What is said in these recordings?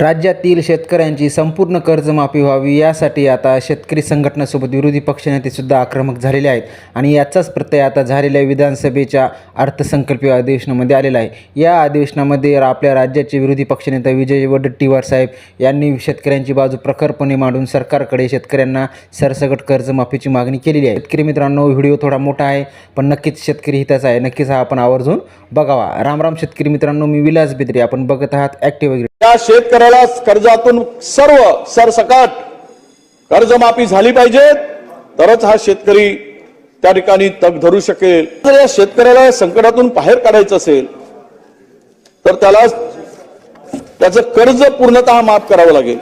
राज्यातील शेतकऱ्यांची संपूर्ण कर्जमाफी व्हावी यासाठी आता शेतकरी संघटनासोबत विरोधी पक्षनेतेसुद्धा आक्रमक झालेले आहेत. आणि याचाच प्रत्यय आता झालेल्या विधानसभेच्या अर्थसंकल्पीय अधिवेशनामध्ये आलेला आहे. या अधिवेशनामध्ये आपल्या राज्याचे विरोधी पक्षनेता विजय वडट्टीवार साहेब यांनी शेतकऱ्यांची बाजू प्रखरपणे मांडून सरकारकडे शेतकऱ्यांना सरसकट कर्जमाफीची मागणी केलेली आहे. शेतकरी मित्रांनो व्हिडिओ थोडा मोठा आहे पण नक्कीच शेतकरी हिताचा आहे. नक्कीच हा आपण आवर्जून बघावा. रामराम शेतकरी मित्रांनो मी विलास बिद्रे. आपण बघत आहात ॲक्टिव्ह त्या शेतकऱ्याला कर्जातून सर्व सरसकट कर्जमाफी झाली पाहिजे. तरच हा शेतकरी त्या ठिकाणी तग धरू शकेल. जर या शेतकऱ्याला संकटातून बाहेर काढायचं असेल तर त्याला त्याचं कर्ज पूर्णतः माफ करावं लागेल.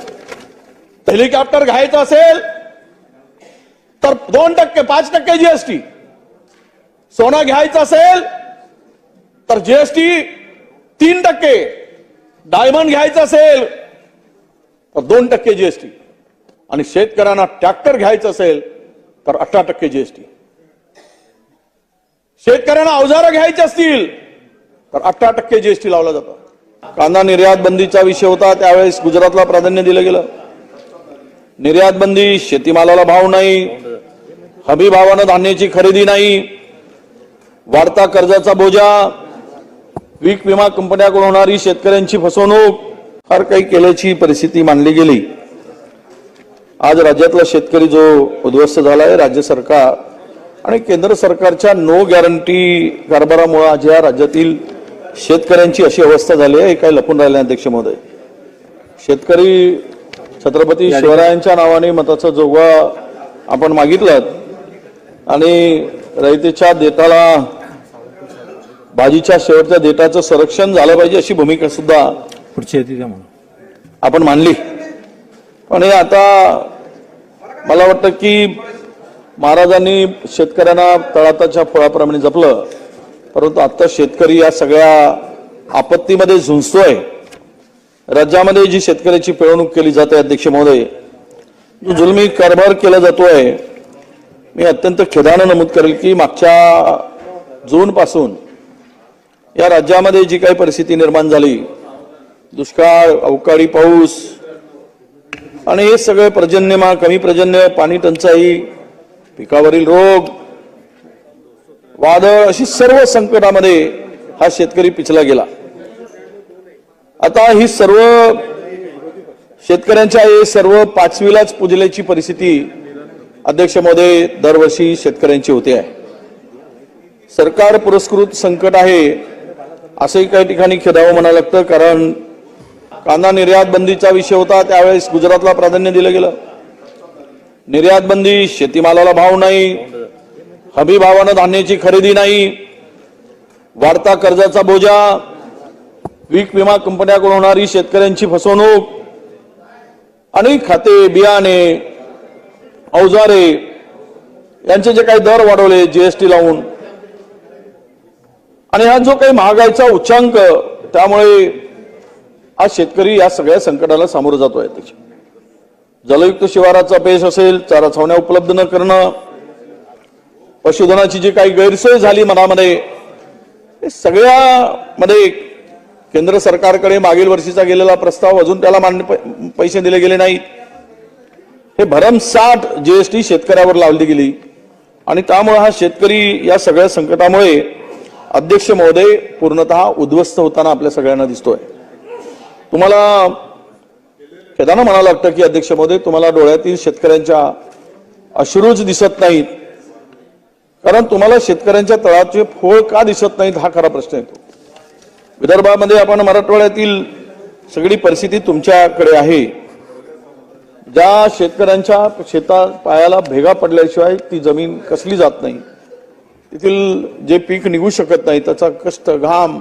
हेलिकॉप्टर घ्यायचं असेल तर दोन टक्के पाच टक्के जीएसटी सोनं घ्यायचं असेल तर जीएसटी तीन टक्के. डायमंड घ्यायचं असेल तर दोन टक्के जीएसटी आणि शेतकऱ्यांना ट्रॅक्टर घ्यायचं असेल तर अठरा टक्के जीएसटी शेतकऱ्यांना अवजारं घ्यायची असतील तर अठरा टक्के जीएसटी लावला जातो. कांदा निर्यात बंदीचा विषय होता त्यावेळेस गुजरातला प्राधान्य दिलं गेलं. निर्यात बंदी शेतीमालाला भाव नाही हमी भावानं धान्याची खरेदी नाही वाढता कर्जाचा बोजा पीक विमा कंपन्याकडून होणारी शेतकऱ्यांची फसवणूक फार काही केल्याची परिस्थिती मानली गेली. आज राज्यातला शेतकरी जो उद्ध्वस्त झाला आहे राज्य सरकार आणि केंद्र सरकारच्या नो गॅरंटी कारभारामुळे आज या राज्यातील शेतकऱ्यांची अशी अवस्था झाली आहे हे काय लपून राहिले अध्यक्ष महोदय. शेतकरी छत्रपती शिवरायांच्या नावाने मताचा जोगवा आपण मागितलं आणि रयतेच्या देताला भाजीच्या शेवटच्या देठाचं संरक्षण झालं पाहिजे अशी भूमिका सुद्धा पुढची येते आपण मांडली पण हे आता मला वाटतं की महाराजांनी शेतकऱ्यांना तळाताच्या फळाप्रमाणे जपलं. परंतु आता शेतकरी या सगळ्या आपत्तीमध्ये झुंजतोय. राज्यामध्ये जी शेतकऱ्याची पिळवणूक केली जाते अध्यक्ष महोदय जो जुलमी कारभार केला जातोय मी अत्यंत खेदानं नमूद करेल की मागच्या जून पासून या राज्यामध्ये जी काही परिस्थिती निर्माण झाली दुष्काळ अवकाळी पाऊस आणि हे सगळे पर्जन्यमा कमी पर्जन्य पाणी टंचाई पिकावरील रोग वादळ अशी सर्व संकटामध्ये हा शेतकरी पिचला गेला. आता ही सर्व शेतकऱ्यांच्या हे सर्व पाचवीलाच पुजल्याची परिस्थिती अध्यक्ष महोदय दरवर्षी शेतकऱ्यांची होते आहे. सरकार पुरस्कृत संकट आहे असंही काही ठिकाणी खेदावं म्हणावं लागतं कारण कांदा निर्यात बंदीचा विषय होता त्यावेळेस गुजरातला प्राधान्य दिलं गेलं. निर्यात बंदी शेतीमालाला भाव नाही हमी भावानं धान्याची खरेदी नाही वाढता कर्जाचा बोजा पीक विमा कंपन्याकडून होणारी शेतकऱ्यांची फसवणूक अनेक खाते बियाणे अवजारे यांचे जे काही दर वाढवले जीएसटी लावून आणि हा जो काही महागाईचा उच्चांक त्यामुळे आज शेतकरी या सगळ्या संकटाला सामोरं जातो आहे त्याच्या जलयुक्त शिवाराचा पेश असेल चारा छावण्या उपलब्ध न करणं पशुधनाची जी काही गैरसोय झाली मनामध्ये सगळ्यामध्ये केंद्र सरकारकडे मागील वर्षीचा गेलेला प्रस्ताव अजून त्याला मान्य पैसे दिले गेले नाहीत. हे भरमसाठ जीएसटी शेतकऱ्यावर लावली गेली. आणि त्यामुळे हा शेतकरी या सगळ्या संकटामुळे अध्यक्ष महोदय पूर्णतः उद्ध्वस्त होताना आपल्या सगळ्यांना दिसतोय. तुम्हाला खेदानं म्हणावं लागतं की अध्यक्ष महोदय तुम्हाला डोळ्यातील शेतकऱ्यांच्या अश्रूच दिसत नाहीत. कारण तुम्हाला शेतकऱ्यांच्या तळाचे फोळ का दिसत नाहीत हा खरा प्रश्न येतो. विदर्भामध्ये आपण मराठवाड्यातील सगळी परिस्थिती तुमच्याकडे आहे. ज्या शेतकऱ्यांच्या शेता पायाला भेगा पडल्याशिवाय ती जमीन कसली जात नाही. तेथील जे पीक निघू शकत नाही त्याचा कष्ट घाम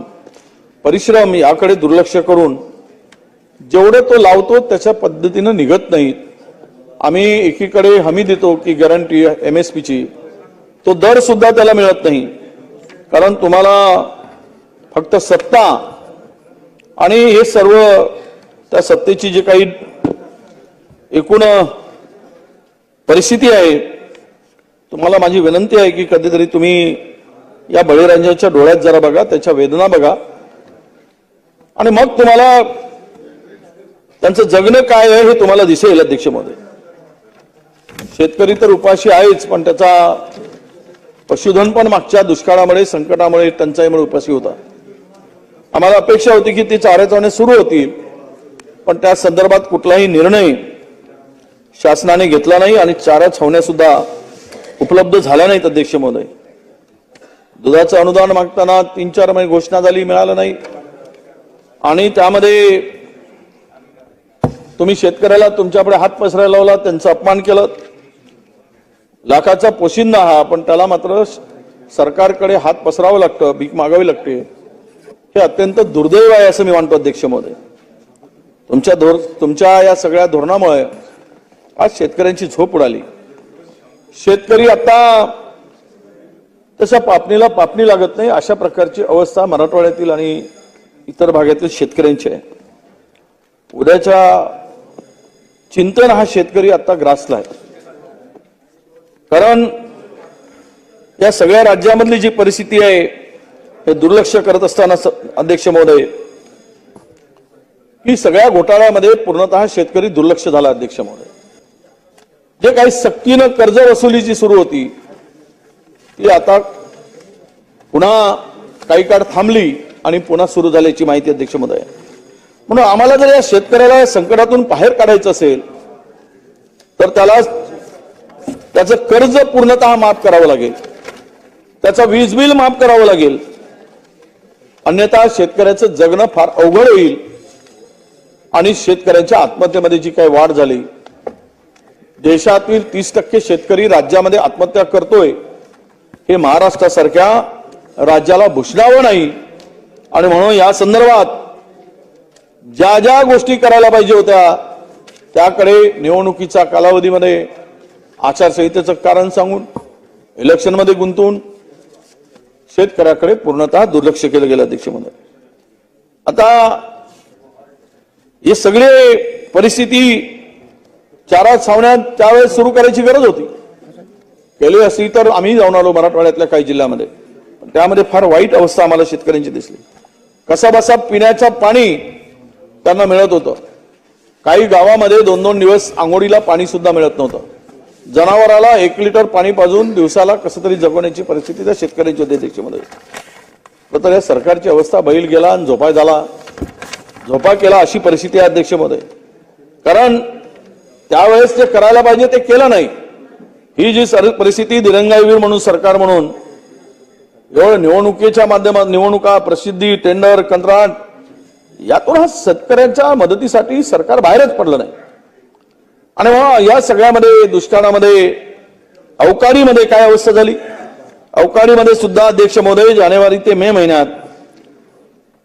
परिश्रम याकडे दुर्लक्ष करून जेवढं तो लावतो त्याच्या पद्धतीनं निघत नाहीत आम्ही एकीकडे हमी देतो की गॅरंटी एम एस पीची. तो दर सुद्धा त्याला मिळत नाही. कारण तुम्हाला फक्त सत्ता आणि हे सर्व त्या सत्तेची जी काही एकूण परिस्थिती आहे तुम्हाला माझी विनंती आहे की कधीतरी तुम्ही या बळीराजाच्या डोळ्यात जरा बघा त्याच्या वेदना बघा. आणि मग तुम्हाला त्यांचं जगणं काय आहे हे तुम्हाला दिसेल अध्यक्षमध्ये. शेतकरी तर उपाशी आहेच पण त्याचा पशुधन पण मागच्या दुष्काळामुळे संकटामुळे टंचाईमुळे उपाशी होता. आम्हाला अपेक्षा होती की ती चारे चावणे सुरू होतील पण त्या संदर्भात कुठलाही निर्णय शासनाने घेतला नाही आणि चारा छावण्या सुद्धा उपलब्ध झाल्या नाहीत अध्यक्ष महोदय दुधाचं अनुदान मागताना तीन चार महिने घोषणा झाली मिळालं नाही. आणि त्यामध्ये तुम्ही शेतकऱ्याला तुमच्याकडे हात पसरायला लावला त्यांचा अपमान केलं. लाखाचा पोशिंदा हा पण त्याला मात्र सरकारकडे हात पसरावं लागतं भीक मागावी लागते. हे अत्यंत दुर्दैव आहे असं मी मानतो अध्यक्ष महोदय तुमच्या धोर तुमच्या या सगळ्या धोरणामुळे आज शेतकऱ्यांची झोप उडाली. शेतकरी आता तशा पापणीला पापणी लागत नाही अशा प्रकारची अवस्था मराठवाड्यातील आणि इतर भागातील शेतकऱ्यांची आहे. उद्याच्या चिंतन हा शेतकरी आता ग्रासला आहे. कारण या सगळ्या राज्यामधली जी परिस्थिती आहे हे दुर्लक्ष करत असताना अध्यक्ष महोदय ही सगळ्या घोटाळ्यामध्ये पूर्णतः शेतकरी दुर्लक्ष झाला अध्यक्ष महोदय. जे काही सक्तीनं कर्ज वसुलीची सुरू होती ती आता पुन्हा काही काळ थांबली आणि पुन्हा सुरू झाल्याची माहिती अध्यक्ष महोदय म्हणून आम्हाला जर या शेतकऱ्याला या संकटातून बाहेर काढायचं असेल तर त्याला त्याचं कर्ज पूर्णतः माफ करावं लागेल. त्याचं वीज बिल माफ करावं लागेल. अन्यथा शेतकऱ्याचं जगणं फार अवघड होईल आणि शेतकऱ्यांच्या आत्महत्येमध्ये जी काही वाढ झाली देशातील तीस टक्के शेतकरी राज्यामध्ये आत्महत्या करतोय हे महाराष्ट्रासारख्या राज्याला भूषणावं नाही. आणि म्हणून या संदर्भात ज्या ज्या गोष्टी करायला पाहिजे होत्या त्याकडे निवडणुकीच्या कालावधीमध्ये आचारसंहितेचं कारण सांगून इलेक्शनमध्ये गुंतवून शेतकऱ्याकडे पूर्णतः दुर्लक्ष केलं गेलं अध्यक्ष आता हे सगळे परिस्थिती चारा छावण्यात त्यावेळेस सुरू करायची गरज होती. केली असती तर आम्ही जाऊन आलो मराठवाड्यातल्या काही जिल्ह्यामध्ये. पण त्यामध्ये फार वाईट अवस्था आम्हाला शेतकऱ्यांची दिसली. कसा बसा पिण्याचं पाणी त्यांना मिळत होतं. काही गावामध्ये दोन दोन दिवस आंघोळीला पाणी सुद्धा मिळत नव्हतं. जनावराला एक लिटर पाणी पाजून दिवसाला कसं तरी जगवण्याची परिस्थिती त्या शेतकऱ्यांची होती त्याच्यामध्ये. तर या सरकारची अवस्था बैल गेला आणि झोपाय झाला. झोपा केला अशी परिस्थिती आहे अध्यक्षमध्ये. कारण त्यावेळेस जे करायला पाहिजे ते केलं नाही. ही जी परिस्थिती दिरंगाईवीर म्हणून सरकार म्हणून एवढं निवडणुकीच्या माध्यमात निवडणुका प्रसिद्धी टेंडर कंत्राट यातून हा शेतकऱ्यांच्या मदतीसाठी सरकार बाहेरच पडलं नाही. आणि मग या सगळ्यामध्ये दुष्काळामध्ये अवकाळीमध्ये काय अवस्था झाली? अवकाळीमध्ये सुद्धा अध्यक्ष महोदय जानेवारी ते मे महिन्यात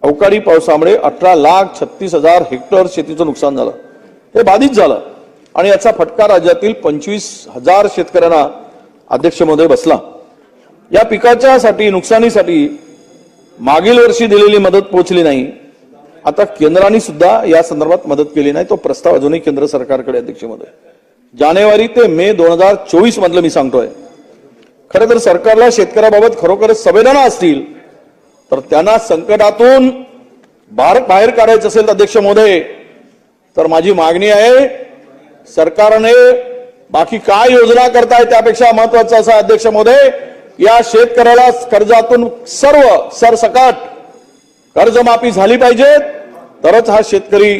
अवकाळी पावसामुळे अठरा लाख छत्तीस हजार हेक्टर शेतीचं नुकसान झालं. हे बाधित झालं. आणि याचा फटका राज्यातील पंचवीस हजार शेतकऱ्यांना अध्यक्ष महोदय बसला. या पिकाच्या साठी नुकसानीसाठी मागील वर्षी दिलेली मदत पोहोचली नाही. आता केंद्राने सुद्धा या संदर्भात मदत केली नाही. तो प्रस्ताव अजूनही केंद्र सरकारकडे अध्यक्ष महोदय. जानेवारी ते मे दोन हजार चोवीस मधलं मी सांगतोय. खरं तर सरकारला शेतकऱ्याबाबत खरोखरच संवेदना असतील तर त्यांना संकटातून बाहेर बाहेर काढायचं असेल तर अध्यक्ष महोदय तर माझी मागणी आहे सरकारने बाकी काय योजना करताय त्यापेक्षा महत्वाचं असं अध्यक्ष महोदय या शेतकऱ्याला कर्जातून सर्व सरसकट कर्जमाफी झाली पाहिजे. तरच हा शेतकरी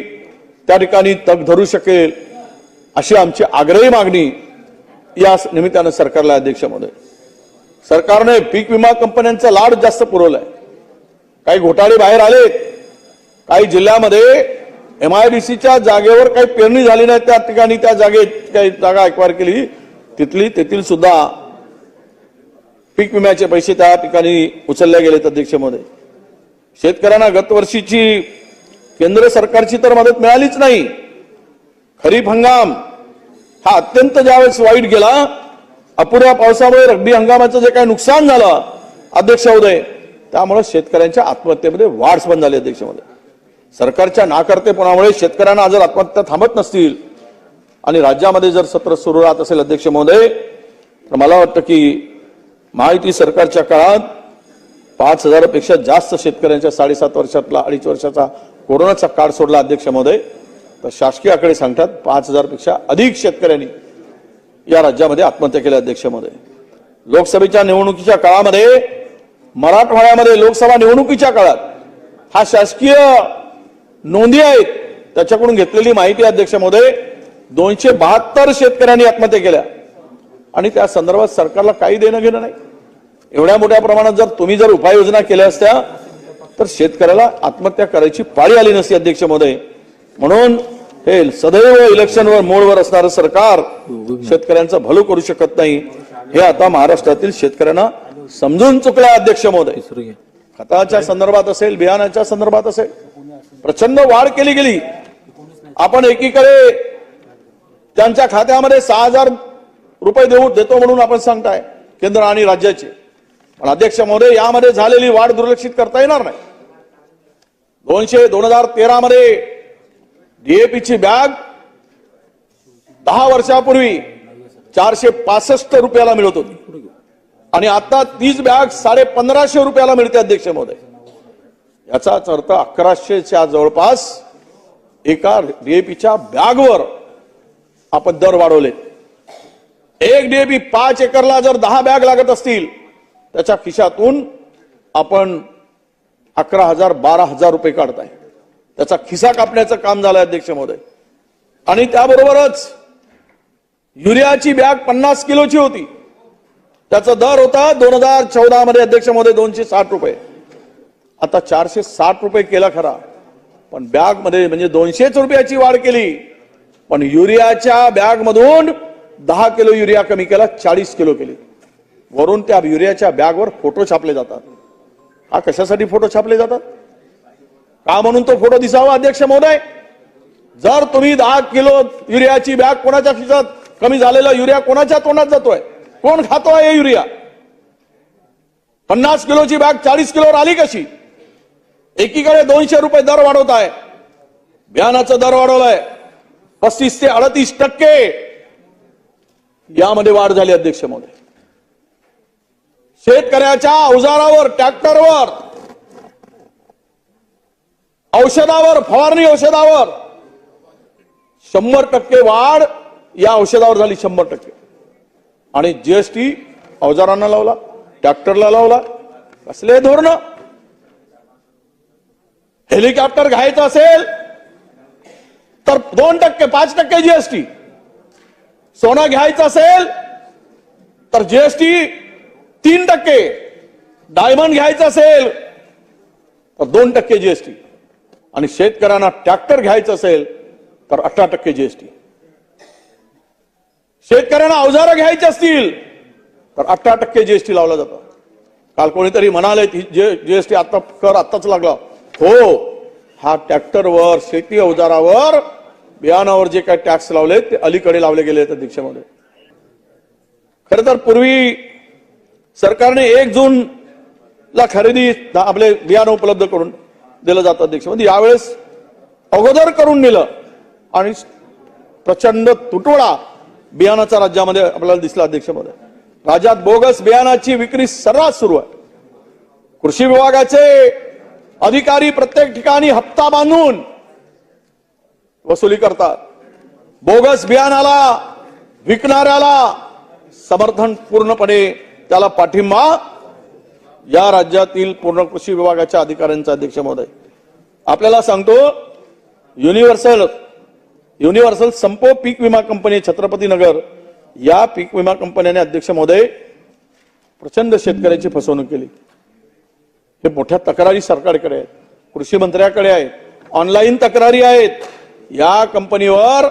त्या ठिकाणी तग धरू शकेल अशी आमची आग्रही मागणी या निमित्तानं सरकारला अध्यक्ष महोदय सरकारने पीक विमा कंपन्यांचा लाड जास्त पुरवलाय. काही घोटाळे बाहेर आले काही जिल्ह्यामध्ये एमआयडीसीच्या जागेवर काही पेरणी झाली नाही त्या ठिकाणी त्या जागेत काही जागा एक्वायर केली. तिथली तेथील सुद्धा पीक विम्याचे पैसे त्या ठिकाणी उचलले गेलेत अध्यक्षमध्ये. शेतकऱ्यांना गतवर्षीची केंद्र सरकारची तर मदत मिळालीच नाही. खरीप हंगाम हा अत्यंत ज्यावेळेस वाईट गेला अपुऱ्या पावसामुळे रब्बी हंगामाचं जे काही नुकसान झालं अध्यक्ष उदय त्यामुळे शेतकऱ्यांच्या आत्महत्येमध्ये वाढ बंद झाली अध्यक्ष सरकारच्या नाकर्तेपणामुळे शेतकऱ्यांना जर आत्महत्या थांबत नसतील आणि राज्यामध्ये जर सत्र सुरू राहत असेल अध्यक्ष महोदय तर मला वाटतं की महायुती सरकारच्या काळात पाच हजारापेक्षा जास्त शेतकऱ्यांच्या साडेसात वर्षातला अडीच वर्षाचा कोरोनाचा काळ सोडला अध्यक्ष महोदय. तर शासकीय आकडे सांगतात पाच हजारपेक्षा अधिक शेतकऱ्यांनी या राज्यामध्ये आत्महत्या केल्या अध्यक्ष महोदय. लोकसभेच्या निवडणुकीच्या काळामध्ये मराठवाड्यामध्ये लोकसभा निवडणुकीच्या काळात हा शासकीय नोंदी आहेत. त्याच्याकडून घेतलेली माहिती अध्यक्ष महोदय दोनशे बहात्तर शेतकऱ्यांनी आत्महत्या केल्या. आणि त्या संदर्भात सरकारला काही देणं घेणं नाही. एवढ्या मोठ्या प्रमाणात जर तुम्ही जर उपाययोजना केल्या असत्या तर शेतकऱ्याला आत्महत्या करायची पाळी आली नसती अध्यक्ष महोदय. म्हणून हे सदैव इलेक्शनवर मोडवर असणारं सरकार शेतकऱ्यांचं भलं करू शकत नाही. हे आता महाराष्ट्रातील शेतकऱ्यांना समजून चुकलं अध्यक्ष महोदय. खताच्या संदर्भात असेल बियाणाच्या संदर्भात असेल प्रचंड वाढ केली गेली. आपण एकीकडे त्यांच्या खात्यामध्ये सहा हजार रुपये देऊ देतो म्हणून आपण सांगताय केंद्र आणि राज्याचे. पण अध्यक्ष महोदय यामध्ये झालेली वाढ दुर्लक्षित करता येणार नाही. दोनशे दोन हजार तेरा मध्ये डीएपीची बॅग दहा वर्षापूर्वी चारशे पासष्ट रुपयाला मिळत होती. आणि आता तीच बॅग साडे पंधराशे रुपयाला मिळते अध्यक्ष महोदय. याचाच अर्थ अकराशेच्या जवळपास एका डीएपीच्या बॅगवर आपण दर वाढवले. एक डीएपी पाच एकरला जर दहा बॅग लागत असतील त्याच्या खिशातून आपण अकरा हजार बारा हजार रुपये काढताय त्याचा खिसा कापण्याचं काम झालंय अध्यक्ष महोदय. आणि त्याबरोबरच युरियाची बॅग पन्नास किलोची होती. त्याचा दर होता दोन हजार चौदा मध्ये अध्यक्ष महोदय दोनशे साठ रुपये. आता चारशे साठ रुपये केला खरा. पण बॅगमध्ये म्हणजे दोनशेच रुपयाची वाढ केली. पण युरियाच्या बॅग मधून दहा किलो युरिया कमी केला चाळीस किलो केली. वरून त्या युरियाच्या बॅगवर फोटो छापले जातात. हा कशासाठी फोटो छापले जातात? का म्हणून तो फोटो दिसावा अध्यक्ष महोदय? जर तुम्ही दहा किलो युरियाची बॅग कोणाच्या खिशात कमी झालेला युरिया कोणाच्या तोंडात जातोय? कोण खातोय आहे युरिया? पन्नास किलोची बॅग चाळीस किलोवर आली कशी? एकीकडे दोनशे रुपये दर वाढवत आहे बियाणाचा दर वाढवलाय. पस्तीस ते अडतीस टक्के. यामध्ये वाढ झाली अध्यक्ष महोदय. शेतकऱ्याच्या अवजारावर ट्रॅक्टरवर औषधावर फवारणी औषधावर शंभर टक्के वाढ या औषधावर झाली शंभर टक्के. आणि जीएसटी अवजारांना लावला ट्रॅक्टरला लावला कसले धोरण? हेलिकॉप्टर घ्यायचं असेल तर दोन टक्के पाच टक्के जीएसटी सोनं घ्यायचं असेल तर जीएसटी तीन टक्के. डायमंड घ्यायचं असेल तर दोन टक्के जीएसटी आणि शेतकऱ्यांना ट्रॅक्टर घ्यायचं असेल तर अठरा टक्के जीएसटी शेतकऱ्यांना अवजारं घ्यायची असतील तर अठरा टक्के जीएसटी लावला जातो. काल कोणीतरी म्हणाले जीएसटी आता कर आत्ताच लागला. हो हा ट्रॅक्टरवर शेती अवजारावर बियाणावर जे काही टॅक्स लावले ते अलीकडे लावले गेले त्या दीक्षेमध्ये. खर तर पूर्वी सरकारने एक जून ला खरेदी आपले बियाणं उपलब्ध करून दिलं जातं दीक्षेमध्ये. यावेळेस अगोदर करून दिलं आणि प्रचंड तुटवडा बियाणाचा राज्यामध्ये आपल्याला दिसला अध्यक्षमध्ये राज्यात बोगस बियाणाची विक्री सर्रास सुरू आहे. कृषी विभागाचे अधिकारी प्रत्येक ठिकाणी हप्ता बांधून वसुली करतात. बोगस बियाणाला विकणाऱ्याला समर्थन पूर्णपणे त्याला पाठिंबा या राज्यातील पूर्ण कृषी विभागाच्या अधिकाऱ्यांचा अध्यक्ष महोदय. आपल्याला सांगतो युनिव्हर्सल युनिव्हर्सल संपो पीक विमा कंपनी छत्रपती नगर या पीक विमा कंपन्याने अध्यक्ष महोदय प्रचंड शेतकऱ्याची फसवणूक केली. हे मोठ्या तक्रारी सरकारकडे आहेत. कृषी मंत्र्याकडे आहेत. ऑनलाईन तक्रारी आहेत. या कंपनीवर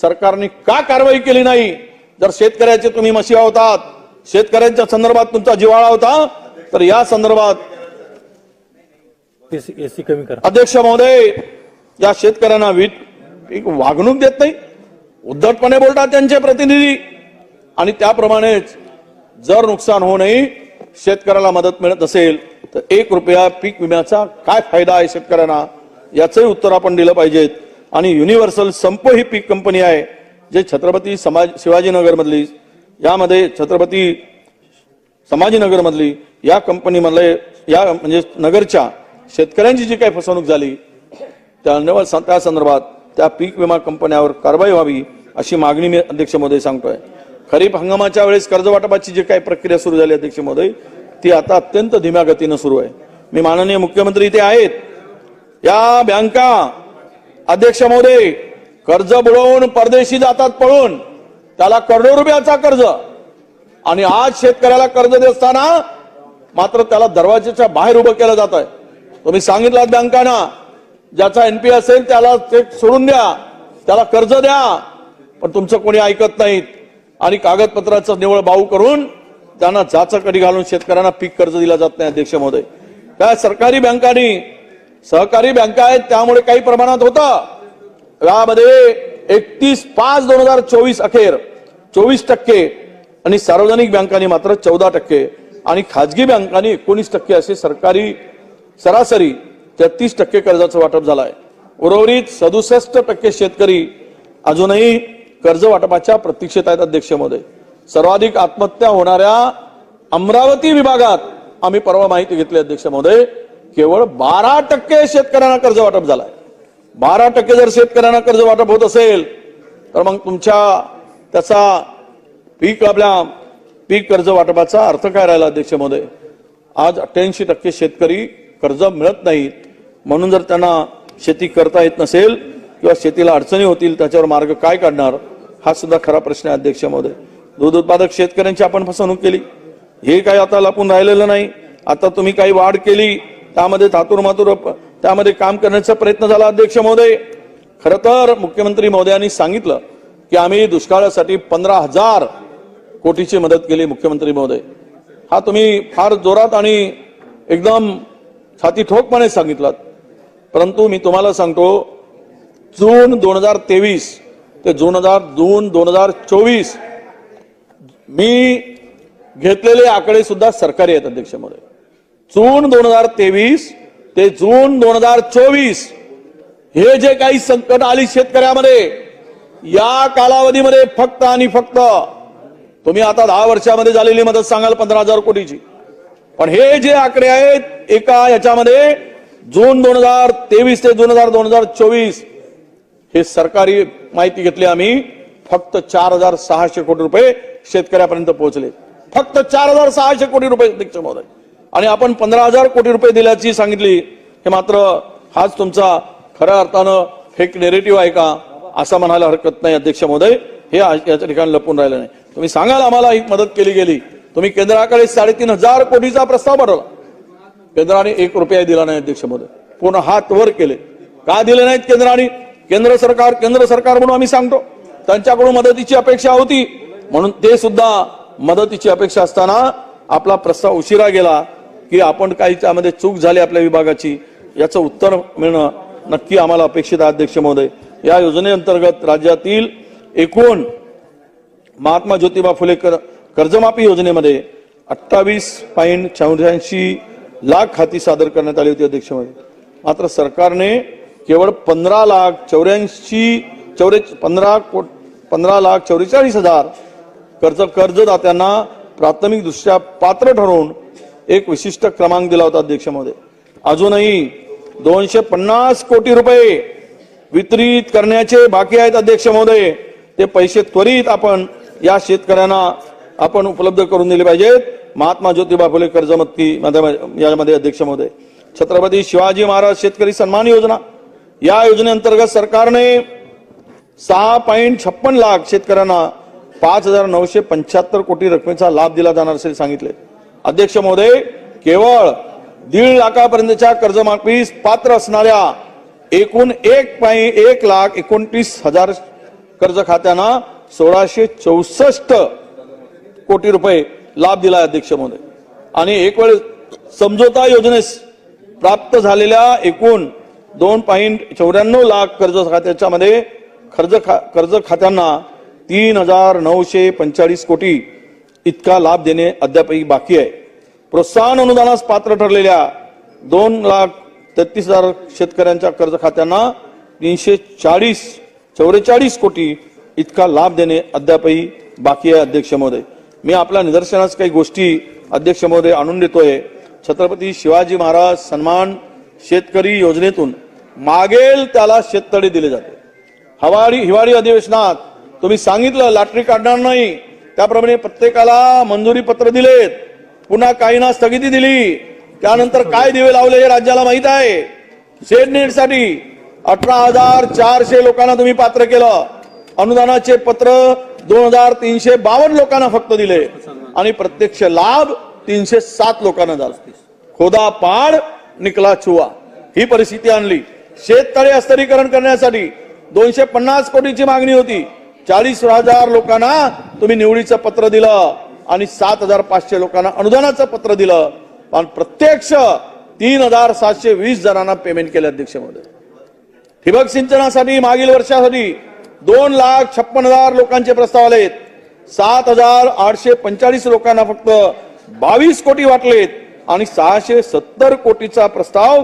सरकारने का कारवाई केली नाही? जर शेतकऱ्याचे तुम्ही मशिया होतात शेतकऱ्यांच्या संदर्भात तुमचा जिव्हाळा होता तर या संदर्भात एसी कमी करा. अध्यक्ष महोदय या शेतकऱ्यांना वीट एक वागणूक देत नाही. उद्धटपणे बोलतात त्यांचे प्रतिनिधी. आणि त्याप्रमाणेच जर नुकसान होऊ नये शेतकऱ्याला मदत मिळत असेल तर एक रुपया पीक विम्याचा काय फायदा आहे शेतकऱ्यांना? याचंही उत्तर आपण दिलं पाहिजेत. आणि युनिव्हर्सल संप ही पीक कंपनी आहे जे छत्रपती समाज शिवाजीनगरमधली यामध्ये छत्रपती समाजीनगरमधली या कंपनीमधले या म्हणजे नगरच्या शेतकऱ्यांची जी काही फसवणूक झाली त्या त्या संदर्भात त्या पीक विमा कंपन्यावर कारवाई व्हावी अशी मागणी मी अध्यक्ष महोदय सांगतोय. खरीप हंगामाच्या वेळेस कर्ज वाटपाची जी काही प्रक्रिया सुरू झाली अध्यक्ष महोदय ती आता अत्यंत धीम्या गतीनं सुरू आहे. मी माननीय मुख्यमंत्री इथे आहेत. या बँका अध्यक्ष महोदय कर्ज बुडवून परदेशी जातात पळून. त्याला करोडो रुपयाचा कर्ज. आणि आज शेतकऱ्याला कर्ज देताना मात्र त्याला दरवाजेच्या बाहेर उभं केलं जात आहे. तुम्ही सांगितलं बँकांना ज्याचा एनपी असेल त्याला चेक सोडून द्या. त्याला कर्ज द्या. पण तुमचं कोणी ऐकत नाहीत. आणि कागदपत्राचं निवळ बाऊ करून त्यांना जाचकडी घालून शेतकऱ्यांना पीक कर्ज दिला जात नाही अध्यक्ष महोदय. काय सरकारी बँकांनी सहकारी बँका आहेत त्यामुळे काही प्रमाणात होतं. यामध्ये एकतीस पाच दोन हजार चोवीस अखेर चोवीस टक्के आणि सार्वजनिक बँकांनी मात्र चौदा टक्के आणि खाजगी बँकांनी एकोणीस टक्के असे सरकारी सरासरी तेहतीस टक्के कर्जाचं वाटप झालं आहे उर्वरित सदुसष्ट टक्के शेतकरी अजूनही कर्ज वाटपाच्या प्रतीक्षेत आहेत अध्यक्ष महोदय. सर्वाधिक आत्महत्या होणाऱ्या अमरावती विभागात आम्ही परवा माहिती घेतली अध्यक्ष महोदय केवळ बारा टक्के शेतकऱ्यांना कर्ज वाटप झालाय. बारा टक्के जर शेतकऱ्यांना कर्ज वाटप होत असेल तर मग तुमच्या त्याचा पीक आपल्या पीक कर्ज वाटपाचा अर्थ काय राहिला अध्यक्ष महोदय? आज अठ्ठ्याऐंशी टक्के शेतकरी कर्ज मिळत नाहीत. म्हणून जर त्यांना शेती करता येत नसेल किंवा शेतीला अडचणी होतील त्याच्यावर मार्ग काय काढणार? हा सुद्धा खरा प्रश्न आहे अध्यक्ष महोदय. दूध उत्पादक शेतकऱ्यांची आपण फसवणूक केली. हे काही आता लपून राहिलेलं नाही. आता तुम्ही काही वाढ केली त्यामध्ये थातूर मातूर त्यामध्ये काम करण्याचा प्रयत्न झाला अध्यक्ष महोदय. खर तर मुख्यमंत्री महोदयांनी सांगितलं की आम्ही दुष्काळासाठी पंधरा हजार कोटीची मदत केली मुख्यमंत्री महोदय. हा तुम्ही फार जोरात आणि एकदम छाती ठोकपणे सांगितलात. परंतु मी तुम्हाला सांगतो जून दोन हजार तेवीस ते जून हजार जून दोन हजार चोवीस मी घेतलेले आकडे सुद्धा सरकारी आहेत अध्यक्ष महोदय जून दोन हजार तेवीस ते जून दोन हजार चोवीस हे जे काही संकट आली शेतकऱ्यामध्ये या कालावधीमध्ये फक्त आणि फक्त तुम्ही आता दहा वर्षामध्ये झालेली मदत सांगाल पंधरा हजार कोटीची. पण हे जे आकडे आहेत एका याच्यामध्ये जून दोन हजार तेवीस ते दोन हजार दोन हजार चोवीस हे सरकारी माहिती घेतली आम्ही. फक्त चार हजार सहाशे कोटी रुपये शेतकऱ्यापर्यंत पोहोचले. फक्त चार हजार सहाशे कोटी रुपये अध्यक्ष महोदय. आणि आपण पंधरा हजार कोटी रुपये दिल्याची सांगितली हे मात्र हाच तुमचा खऱ्या अर्थानं फेक नेरेटिव्ह आहे का असं म्हणायला हरकत नाही अध्यक्ष महोदय. हे याच्या ठिकाणी लपून राहिलं नाही. तुम्ही सांगाल आम्हाला ही मदत केली गेली. तुम्ही केंद्राकडे साडेतीन हजार कोटीचा प्रस्ताव पाठवला. केंद्राने एक रुपया दिला नाही अध्यक्ष महोदय. पूर्ण हात वर केले. का दिले नाहीत केंद्राने? केंद्र सरकार केंद्र सरकार म्हणून आम्ही सांगतो. त्यांच्याकडून मदतीची अपेक्षा होती. म्हणून ते सुद्धा मदतीची अपेक्षा असताना आपला प्रस्ताव उशिरा गेला की आपण काही त्यामध्ये चूक झाली आपल्या विभागाची याचं उत्तर मिळणं नक्की आम्हाला अपेक्षित आहे अध्यक्ष महोदय. या योजनेअंतर्गत राज्यातील एकूण महात्मा ज्योतिबा फुले कर कर्जमाफी योजनेमध्ये अठ्ठावीस पॉईंट चौऱ्याऐंशी लाख खाती सादर करण्यात आली होती अध्यक्ष महोदय. मात्र सरकारने केवळ पंधरा लाख चौऱ्याऐंशी चौरे पंधरा कोट पंधरा लाख चौवेचाळीस हजार कर्ज कर्जदात्यांना प्राथमिकदृष्ट्या पात्र ठरवून एक विशिष्ट क्रमांक दिला होता अध्यक्ष महोदय अजूनही दोनशे पन्नास कोटी रुपये वितरित करण्याचे बाकी आहेत अध्यक्ष महोदय ते पैसे त्वरित आपण या शेतकऱ्यांना आपण उपलब्ध करून दिले पाहिजेत. महात्मा ज्योतिबा फुले कर्जमुक्ती यामध्ये अध्यक्ष महोदय छत्रपती शिवाजी महाराज शेतकरी सन्मान योजना. या योजनेअंतर्गत सरकारने सहा पॉईंट छप्पन लाख शेतकऱ्यांना पाच हजार नऊशे पंच्याहत्तर कोटी रकमेचा लाभ दिला जाणार असे सांगितले. अध्यक्ष महोदय केवळ दीड लाखापर्यंतच्या कर्जमाफीस पात्र असणाऱ्या एकूण एक पाई एक लाख एकोणतीस हजार कर्ज खात्यांना सोळाशे चौसष्ट कोटी रुपये लाभ दिला अध्यक्ष महोदय. आणि एक वेळ समझोता योजनेस प्राप्त झालेल्या एकूण दोन पॉईंट चौऱ्याण्णव लाख कर्ज खात्याच्या मध्ये कर्ज खा कर्ज खात्यांना तीन हजार नऊशे पंचेचाळीस कोटी इतका लाभ देणे अद्यापही बाकी आहे. प्रोत्साहन अनुदानास पात्र ठरलेल्या दोन लाख तेहतीस हजार शेतकऱ्यांच्या कर्ज खात्यांना तीनशे चाळीस चौवेचाळीस कोटी इतका लाभ देणे अद्यापही बाकी आहे अध्यक्ष महोदय. मी आपल्या निदर्शनास काही गोष्टी अध्यक्ष महोदय आणून देतोय. छत्रपती शिवाजी महाराज सन्मान शेतकरी योजनेतून मागेल त्याला शेततळे दिले जाते. हवाळी हिवाळी अधिवेशनात तुम्ही सांगितलं लॉटरी काढणार नाही. त्याप्रमाणे प्रत्येकाला मंजुरी पत्र दिलेत. पुन्हा काहींना स्थगिती दिली. त्यानंतर काय दिवे लावले हे राज्याला माहीत आहे. शेडनेटसाठी अठरा हजार चारशे लोकांना तुम्ही पात्र केलं. अनुदानाचे पत्र दोन हजार तीनशे बावन्न लोकांना फक्त दिले. आणि प्रत्यक्ष लाभ तीनशे सात लोकांना झाला. खोदा पाड निकला चुवा ही परिस्थिती आणली. शेततळे अस्तरीकरण करण्यासाठी दोनशे पन्नास कोटीची मागणी होती. चाळीस हजार लोकांना तुम्ही निवडीचं पत्र दिलं आणि सात हजार पाचशे लोकांना अनुदानाचं पत्र दिलं. पण प्रत्यक्ष तीन हजार सातशे वीस जणांना पेमेंट केलं अध्यक्ष महोदय ठिबक सिंचनासाठी मागील वर्षासाठी दोन लाख छप्पन हजार लोकांचे प्रस्ताव आलेत. सात हजार आठशे पंचाळीस लोकांना फक्त बावीस कोटी वाटलेत आणि सहाशे सत्तर कोटीचा प्रस्ताव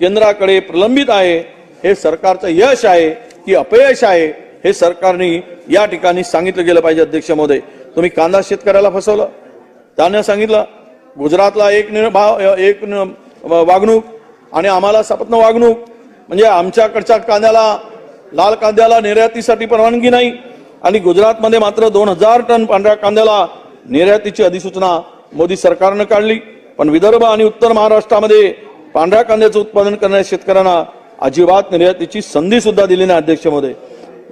केंद्राकडे प्रलंबित आहे. हे सरकारचं यश आहे. की अपयश आहे हे सरकारने या ठिकाणी सांगितलं गेलं पाहिजे अध्यक्ष महोदय. तुम्ही कांदा शेतकऱ्याला फसवलं. त्यानं सांगितलं गुजरातला एक नि- भाव एक वागणूक आणि आम्हाला सपत्न वागणूक. म्हणजे आमच्याकडच्या कांद्याला लाल कांद्याला निर्यातीसाठी परवानगी नाही. आणि गुजरातमध्ये मात्र दोन हजार टन पांढऱ्या कांद्याला निर्यातीची अधिसूचना मोदी सरकारनं काढली. पण विदर्भ आणि उत्तर महाराष्ट्रामध्ये पांढऱ्या कांद्याचं उत्पादन करणाऱ्या शेतकऱ्यांना अजिबात निर्यातीची संधी सुद्धा दिली नाही अध्यक्षमध्ये.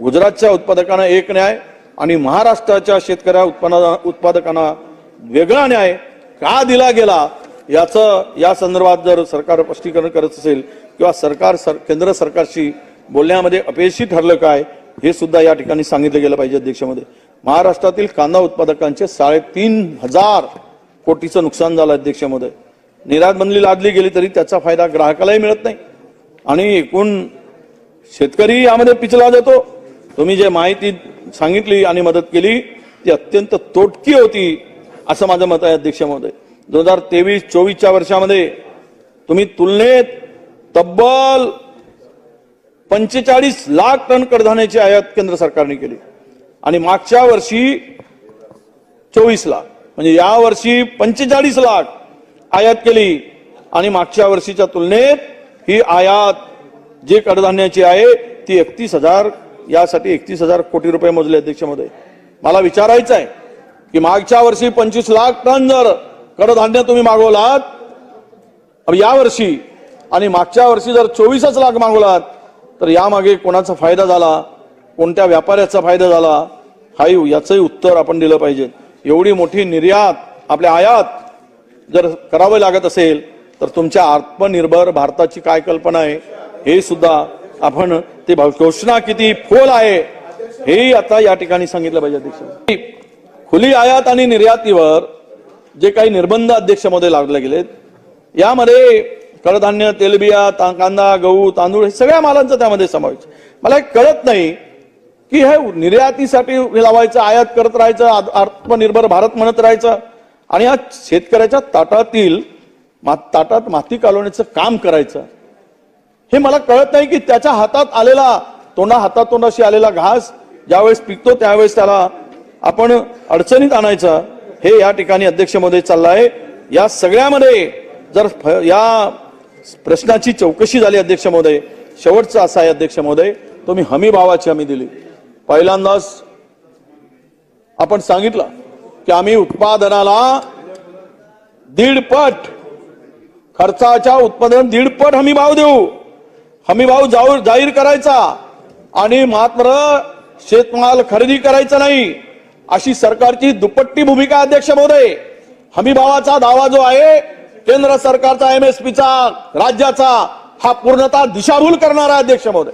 गुजरातच्या उत्पादकांना एक न्याय आणि महाराष्ट्राच्या शेतकऱ्या उत्पन्न उत्पादकांना वेगळा न्याय का दिला गेला याचं या संदर्भात जर सरकार स्पष्टीकरण करत असेल किंवा सरकार सर केंद्र सरकारशी बोलण्यामध्ये अपयशी ठरलं काय हे सुद्धा या ठिकाणी सांगितलं गेलं पाहिजे अध्यक्षमध्ये. महाराष्ट्रातील कांदा उत्पादकांचे साडेतीन हजार कोटीचं नुकसान झालं अध्यक्षमध्ये. निर्यात बंदी लादली गेली तरी त्याचा फायदा ग्राहकालाही मिळत नाही. आणि एकूण शेतकरी यामध्ये पिचला जातो. तुम्ही जे माहिती सांगितली आणि मदत केली ती अत्यंत तोटकी होती असं माझं मत आहे अध्यक्ष महोदय. दोन हजार तेवीस चोवीसच्या वर्षामध्ये तुम्ही तुलनेत तब्बल पंचेचाळीस लाख टन कडधान्याची आयात केंद्र सरकारने केली. आणि मागच्या वर्षी चोवीस लाख. म्हणजे या वर्षी पंचेचाळीस लाख आयात केली. आणि मागच्या वर्षीच्या तुलनेत ही आयात जे कडधान्याची आहे ती एकतीस हजार यासाठी एकतीस हजार कोटी रुपये मोजले अध्यक्षमध्ये. मला विचारायचं आहे की मागच्या वर्षी पंचवीस लाख टन जर कडधान्य तुम्ही मागवलात यावर्षी आणि मागच्या वर्षी जर चोवीसच लाख मागवलात तर यामागे कोणाचा फायदा झाला? कोणत्या व्यापाऱ्याचा फायदा झाला? हाही याचंही उत्तर आपण दिलं पाहिजे. एवढी मोठी निर्यात आपल्या आयात जर करावं लागत असेल तर तुमच्या आत्मनिर्भर भारताची काय कल्पना आहे हे सुद्धा आपण ते भाव- घोषणा किती फोल आहे हेही आता या ठिकाणी सांगितलं पाहिजे अध्यक्ष. खुली आयात आणि निर्यातीवर जे काही निर्बंध अध्यक्षमध्ये लावले गेलेत यामध्ये कडधान्य तेलबिया ता- कांदा गहू तांदूळ हे सगळ्या मालांचा त्यामध्ये समावेश मला एक कळत नाही की हे निर्यातीसाठी लावायचं आयात करत राहायचं आत- आत्मनिर्भर भारत म्हणत राहायचं आणि या शेतकऱ्याच्या ताटातील मा- ताटात माती कालवण्याचं काम करायचं. हे मला कळत नाही की त्याच्या हातात आलेला तोंडा हातात तोंडाशी आलेला घास ज्यावेळेस पिकतो त्यावेळेस त्याला आपण अडचणीत आणायचं. हे या ठिकाणी अध्यक्षमध्ये चाललं आहे या सगळ्यामध्ये जर फ- या प्रश्नाची चौकशी झाली अध्यक्ष महोदय शेवटचं असं आहे अध्यक्ष महोदय तुम्ही हमी भावाची हमी दिली. पहिल्यांदाच आपण सांगितलं की आम्ही उत्पादनाला दीडपट खर्चाच्या उत्पादन दीडपट हमी भाव देऊ. हमी भाव जाऊ जाहीर करायचा. आणि मात्र शेतमाल खरेदी करायचा नाही. अशी सरकारची दुपट्टी भूमिका अध्यक्ष महोदय. हमी भावाचा दावा जो आहे केंद्र सरकारचा एमएसपीचा राज्याचा हा पूर्णतः दिशाभूल करणारा अध्यक्ष महोदय.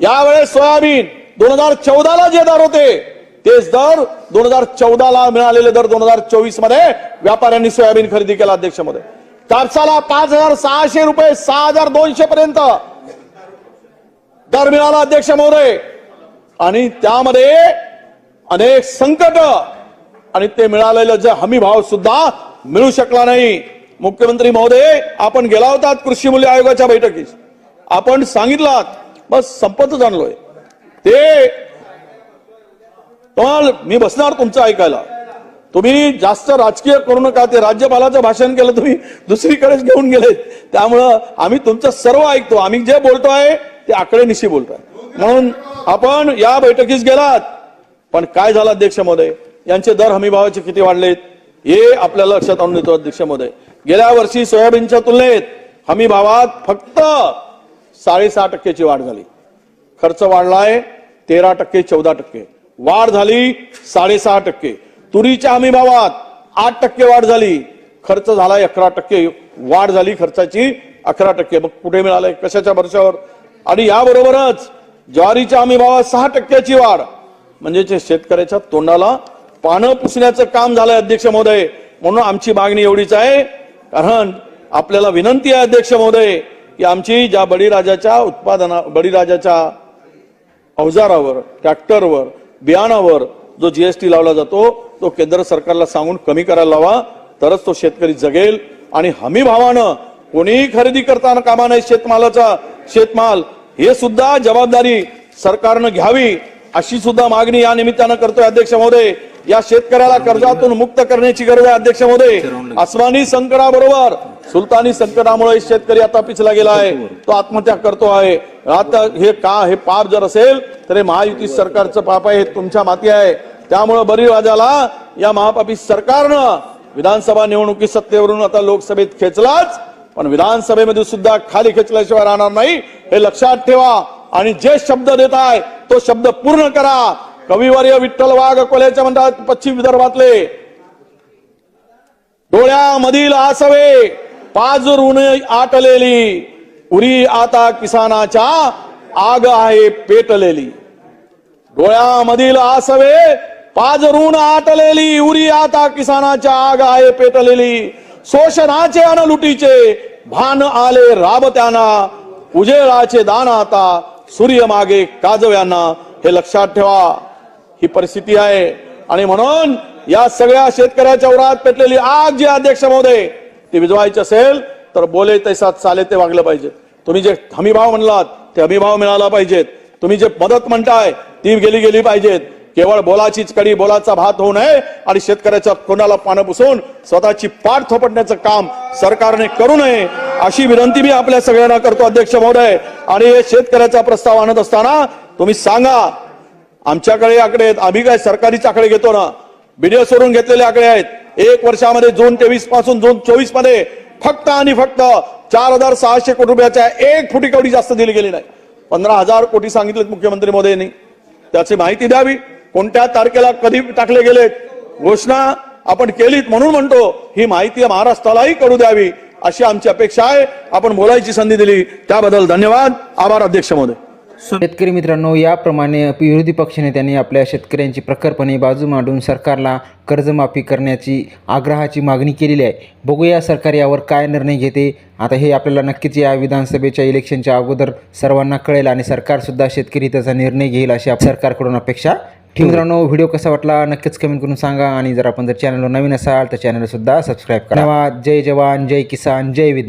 यावेळेस सोयाबीन दोन हजार चौदाला जे दर होते तेच दर दोन हजार चौदाला मिळालेले दर दोन हजार चोवीसमध्ये व्यापाऱ्यांनी सोयाबीन खरेदी केला अध्यक्ष महोदय. कापसाला पाच हजार सहाशे रुपये सहा हजार दोनशे पर्यंत दर मिळाला अध्यक्ष महोदय. आणि त्यामध्ये अनेक संकट आणि ते मिळालेलं जे हमी भाव सुद्धा मिळू शकला नाही. मुख्यमंत्री महोदय आपण गेला होतात कृषी मूल्य आयोगाच्या बैठकीस आपण सांगितलात बस संपत जाणलोय ते तुम्हाला मी बसणार तुमचं ऐकायला. तुम्ही जास्त राजकीय करू नका ते राज्यपालाचं भाषण केलं तुम्ही दुसरीकडेच घेऊन गेलेत. त्यामुळं आम्ही तुमचं सर्व ऐकतो. आम्ही जे बोलतो आहे ते आकडेनिशी बोलतोय म्हणून आपण या बैठकीस गेलात. पण काय झालं अध्यक्ष महोदय? यांचे दर हमी भावाचे किती वाढलेत? हे आपल्याला लक्षात आणून देतो अध्यक्ष महोदय. गेल्या वर्षी सोयाबीनच्या तुलनेत हमी भावात फक्त साडेसहा टक्क्याची वाढ झाली. खर्च वाढलाय तेरा टक्के चौदा टक्के. वाढ झाली साडेसहा टक्के. तुरीच्या हमी भावात आठ टक्के वाढ झाली. खर्च झाला अकरा टक्के. वाढ झाली खर्चाची अकरा टक्के. मग कुठे मिळालंय? कशाच्या वर्षावर आणि याबरोबरच ज्वारीच्या हमी भावात सहा टक्क्याची वाढ. म्हणजे जे शेतकऱ्याच्या तोंडाला पानं पुसण्याचं काम झालंय अध्यक्ष महोदय. म्हणून आमची मागणी एवढीच आहे. कारण आपल्याला विनंती आहे अध्यक्ष महोदय की आमची ज्या बळीराजाच्या उत्पादना बळीराजाच्या अवजारावर ट्रॅक्टरवर बियाणावर जो जीएसटी लावला जातो तो केंद्र सरकारला सांगून कमी करायला लावा तरच तो शेतकरी जगेल. आणि हमी भावानं कोणीही खरेदी करताना कामा नाही शेतमालाचा. शेतमाल हे सुद्धा जबाबदारी सरकारनं घ्यावी अशी सुद्धा मागणी या निमित्तानं करतोय अध्यक्ष महोदय. या शेतकऱ्याला कर्जातून मुक्त करण्याची गरज आहे अध्यक्ष महोदय. आसमानी संकटाबरोबर सुलतानी संकटामुळे शेतकरी आता पिचला गेला आहे. तो आत्महत्या करतो आहे. आता हे का हे पाप जर असेल तर हे महायुती सरकारचं पाप आहे हे तुमच्या माती आहे. त्यामुळे बळीराजाला या महापापी सरकारनं विधानसभा निवडणुकी सत्तेवरून आता लोकसभेत खेचलाच पण विधानसभेमध्ये सुद्धा खाली खेचल्याशिवाय राहणार नाही. हे लक्षात ठेवा. आणि जे शब्द देत आहे तो शब्द पूर्ण करा. कविवर्य विठ्ठल वाघ कोल्याच्या म्हणतात पश्चिम विदर्भातले. डोळ्यामधील आसवे पाजरून आटलेली. उरी आता किसानाच्या आग आहे पेटलेली. डोळ्यामधील आसवे पाजरून आटलेली उरी आता किसानाच्या आग आहे पेटलेली. शोषणाचे अन लुटीचे भान आले राबत्यांना उजेळाचे दान आता सूर्य मागे काजव्यांना. हे लक्षात ठेवा ही परिस्थिती आहे. आणि म्हणून या सगळ्या शेतकऱ्याच्या उरात पेटलेली आग जी अध्यक्ष महोदय ती विजवायची असेल तर बोले तैसा चाले ते वागलं पाहिजे तुम्ही जे हमीभाव म्हणलात ते हमीभाव मिळाला पाहिजेत. तुम्ही जे मदत म्हणताय ती गेली गेली पाहिजेत. केवळ बोलाचीच कडी बोलाचा भात होऊ नये आणि शेतकऱ्याच्या कोणाला पानं पुसून स्वतःची पाठ थोपटण्याचं काम सरकारने करू नये. अशी विनंती मी आपल्या सगळ्यांना करतो अध्यक्ष महोदय. आणि हे शेतकऱ्याचा प्रस्ताव आणत असताना तुम्ही सांगा आमच्याकडे आकडे आहेत आम्ही काय सरकारीच आकडे घेतो ना? बीडीएस वरून घेतलेले आकडे आहेत. एक वर्षामध्ये जून तेवीसपासून जून चोवीसमध्ये फक्त आणि फक्त चार हजार सहाशे कोटी रुपयाच्या एक फुटी कवडी जास्त दिली गेली नाही. पंधरा हजार कोटी सांगितलेत मुख्यमंत्री मोदींनी. त्याची माहिती द्यावी. कोणत्या तारखेला कधी टाकले गेलेत? घोषणा आपण केलीत म्हणून म्हणतो ही माहिती महाराष्ट्रालाही करू द्यावी अशी आमची अपेक्षा आहे. आपण बोलायची संधी दिली. त्याबद्दल धन्यवाद. आभार अध्यक्ष महोदय. शेतकरी मित्रांनो याप्रमाणे विरोधी पक्षनेत्यांनी आपल्या शेतकऱ्यांची प्रखरपणे बाजू मांडून सरकारला कर्जमाफी करण्याची आग्रहाची मागणी केलेली आहे. बघूया सरकार यावर काय निर्णय घेते. आता हे आपल्याला नक्कीच या विधानसभेच्या इलेक्शनच्या अगोदर सर्वांना कळेल आणि सरकारसुद्धा शेतकरी त्याचा निर्णय घेईल अशी सरकारकडून अपेक्षा ठेवू. मित्रांनो व्हिडिओ कसा वाटला नक्कीच कमेंट करून सांगा आणि जर आपण जर चॅनलवर नवीन असाल तर चॅनलसुद्धा सबस्क्राईब करा. जय जवान जय किसान जय विद्या